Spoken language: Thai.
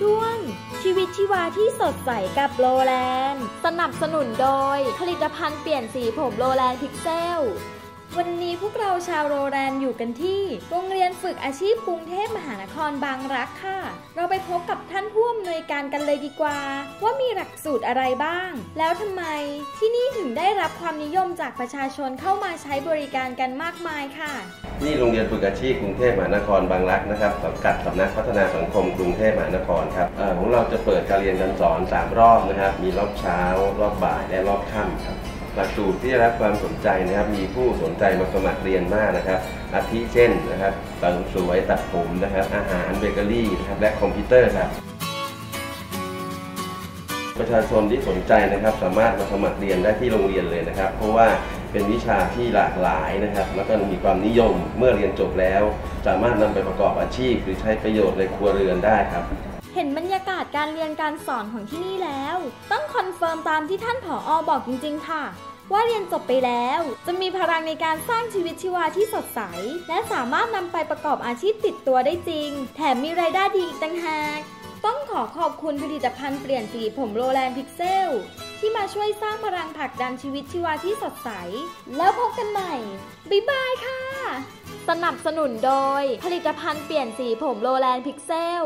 ช่วง ชีวิตชีวาที่สดใสกับโลแลนด์สนับสนุนโดย ผลิตภัณฑ์เปลี่ยนสีผมโลแลนด์พิกเซล เราชาวโรแรนอยู่กันที่โรงเรียนฝึกอาชีพกรุงเทพมหานครบางรักค่ะ เราไปพบกับท่านผู้อำนวยการกันเลยดีกว่า ว่ามีหลักสูตรอะไรบ้าง แล้วทำไมที่นี่ถึงได้รับความนิยมจากประชาชนเข้ามาใช้บริการกันมากมายค่ะ นี่โรงเรียนฝึกอาชีพกรุงเทพมหานครบางรักนะครับสังกัดสำนักพัฒนาสังคมกรุงเทพมหานครครับของเราจะเปิดการเรียนการสอน 3 รอบนะครับ มีรอบเช้า รอบบ่ายและรอบค่ำครับ หลักสูตรที่ได้รับความสนใจนะครับ มีผู้สนใจมาสมัครเรียนมากนะครับ อาทิเช่นนะครับเสริมสวยตัดผมนะครับ อาหารเบเกอรี่นะครับ และคอมพิวเตอร์ครับ ประชาชนที่สนใจนะครับ สามารถมาสมัครเรียนได้ที่โรงเรียนเลยนะครับ เพราะว่าเป็นวิชาที่หลากหลายนะครับ แล้วก็มีความนิยมเมื่อเรียนจบแล้ว สามารถนำไปประกอบอาชีพ หรือใช้ประโยชน์ในครัวเรือนได้ครับ เห็นบรรยากาศการเรียนการสอนของที่นี่แล้ว ต้องคอนเฟิร์มตามที่ท่านผออบอกจริง ๆ ค่ะ ว่าเรียนจบไปแล้ว จะมีพลังในการสร้างชีวิตชีวาที่สดใส และสามารถนำไปประกอบอาชีพติดตัวได้จริง แถมมีรายได้ดีอีกต่างหากต้องขอขอบคุณผลิตภัณฑ์เปลี่ยนสีผมโรแลนพิกเซล ที่มาช่วยสร้างพลังผลักดันชีวิตชีวาที่สดใส แล้วพบกันใหม่ บ๊ายบายค่ะ สนับสนุนโดย ผลิตภัณฑ์เปลี่ยนสีผมโรแลนพิกเซล